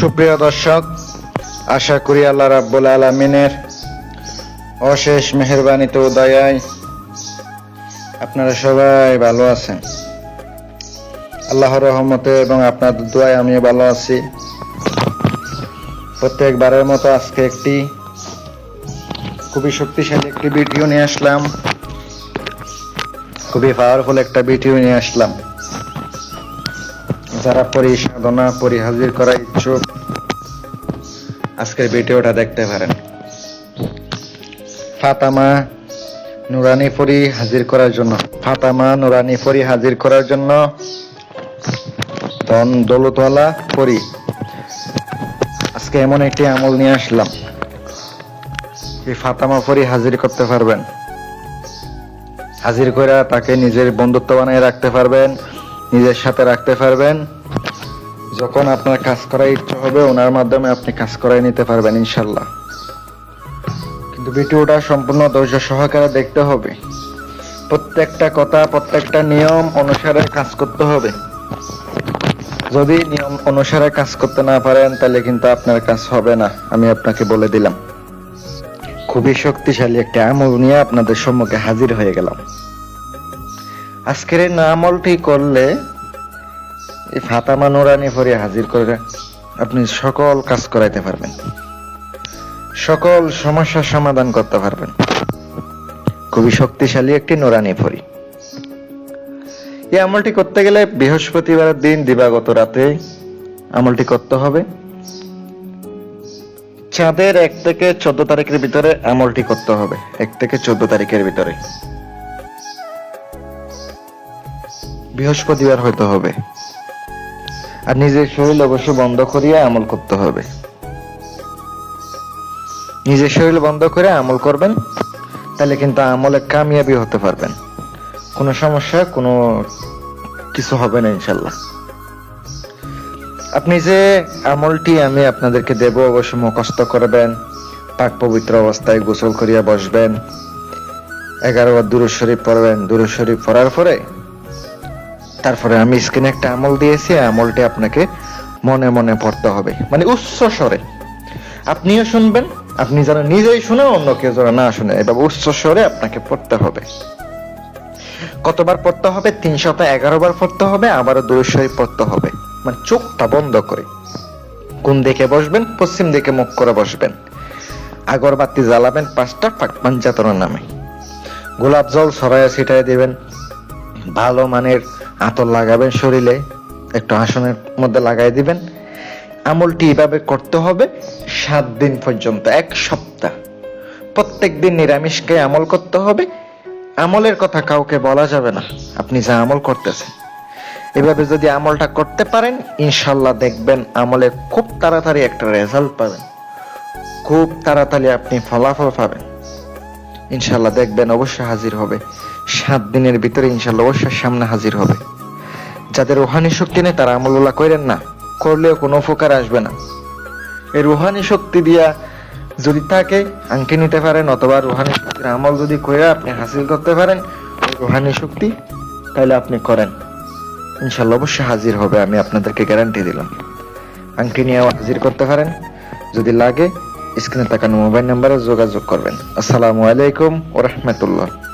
সুপ্রিয় দর্শক, আশা করি আল্লাহ রাব্বুল আলমিনের অশেষ মেহরবানিতে ও দয়ায় আপনারা সবাই ভালো আছেন। আল্লাহর রহমতে এবং আপনাদের দোয়ায় আমিও ভালো আছি। প্রত্যেকবারের মতো আজকে একটি খুবই শক্তিশালী একটি ভিডিও নিয়ে আসলাম। খুবই পাওয়ারফুল একটা ভিডিও নিয়ে আসলাম। যারা পরি সাধনা পরি হাজির করা ইচ্ছুক, আজকের ভিডিওটা দেখতে পারেন। ফাতামা নুরানি পরি হাজির করার জন্য, ফাতামা নুরানি পরি হাজির করার জন্য ধন দৌলতওয়ালা পরি। আজকে এমন একটি আমল নিয়ে আসলাম এই ফাতামা পরি হাজির করতে পারবেন। হাজির করে তাকে নিজের বন্ধুত্ব বানিয়ে রাখতে পারবেন। নিজের সাথে রাখতে পারবেন। যখন আপনার কাজ করার ইচ্ছা হবে, ওনার মাধ্যমে আপনি কাজ করাই নিতে পারবেন, ইনশাল্লাহ। কিন্তু ভিডিওটা সম্পূর্ণ ধৈর্য সহকারে দেখতে হবে। প্রত্যেকটা কথা, প্রত্যেকটা নিয়ম অনুসারে কাজ করতে হবে। যদি নিয়ম অনুসারে কাজ করতে না পারেন, তাহলে কিন্তু আপনার কাজ হবে না, আমি আপনাকে বলে দিলাম। খুবই শক্তিশালী একটা আমল নিয়ে আপনাদের সম্মুখে হাজির হয়ে গেলাম। আজকের এই আমলটি করলে এই ফাতামা নুরানি ফরি হাজির করে আপনি সকল কাজ করাইতে পারবেন। সকল সমস্যার সমাধান করতে পারবেন। খুবই শক্তিশালী একটি নুরানি ফরি এই আমলটি করতে গেলে বৃহস্পতিবারের দিন দিবাগত রাতে আমলটি করতে হবে। চাঁদের এক থেকে চোদ্দ তারিখের ভিতরে আমলটি করতে হবে। এক থেকে চোদ্দ তারিখের ভিতরে। বৃহস্পতিবার হইতে হবে। আর নিজের শরীর অবশ্য বন্ধ করিয়া আমল করতে হবে। নিজের শরীর বন্ধ করে আমল করবেন, তাহলে কিন্তু আমলে কামিয়াবি হতে পারবেন। কোনো সমস্যা, কোনো কিছু হবে না ইনশাল্লাহ আপনি যে আমলটি আমি আপনাদেরকে দেব, অবশ্য মুখস্থ করবেন, পাক পবিত্র অবস্থায় গোসল করিয়া বসবেন, এগারো বার দুরুদ শরীফ পড়বেন। দুরুদ শরীফ পড়ার পরে তারপরে আমি স্ক্রিনে একটা আমল দিয়েছি আমলটি আপনাকে মনে মনে পড়তে হবে। মানে উচ্চ স্বরে। আপনিও শুনবেন, আপনি যেন নিজেই শুনে অন্য কেউ যেন না শুনে, এভাবে উচ্চ স্বরে আপনাকে পড়তে হবে। কতবার পড়তে হবে? তিনশত এগারো বার পড়তে হবে, আবারও দুরুদ পড়তে হবে। মানে চোখটা বন্ধ করে। কোন দিকে বসবেন? পশ্চিম দিকে মুখ করে বসবেন। আগরবাতি জ্বালাবেন পাঁচটা পাক পাঞ্জাতনের নামে। গোলাপ জল ছড়াইয়া ছিটাই দিবেন। ভালো মানের আতর লাগাবেন শরীরে, একটু আসনের মধ্যে লাগাই দিবেন। আমলটি এভাবে করতে হবে সাত দিন পর্যন্ত, এক সপ্তাহ। প্রত্যেক দিন নিরামিষকে আমল করতে হবে। আমলের কথা কাউকে বলা যাবে না, আপনি যা আমল করতেছেন। এভাবে যদি আমলটা করতে পারেন, ইনশাল্লাহ দেখবেন আমলে খুব তাড়াতাড়ি একটা রেজাল্ট পাবেন। খুব তাড়াতাড়ি আপনি ফলাফল পাবেন। ইনশাল্লাহ দেখবেন অবশ্যই হাজির হবে। সাত দিনের ভিতরে ইনশাল্লাহ অবশ্যই সামনে হাজির হবে। যাদের রোহানি শক্তি নেই, তারা আমলুল্লাহ করেন না। করলেও কোনো উপকার আসবে না। এই রুহানি শক্তি দিয়া যদি তাকে আংকে নিতে পারেন, অথবা রুহানি শক্তির আমল যদি করে আপনি হাসিল করতে পারেন রুহানি শক্তি তাহলে আপনি করেন। ইনশাল্লাহ অবশ্যই হাজির হবে, আমি আপনাদেরকে গ্যারান্টি দিলাম। আংটি নিয়ে হাজির করতে পারেন। যদি লাগে স্ক্রিনে তাকানো মোবাইল নাম্বারে যোগাযোগ করবেন। আসসালামু আলাইকুম ও রহমতুল্লাহ।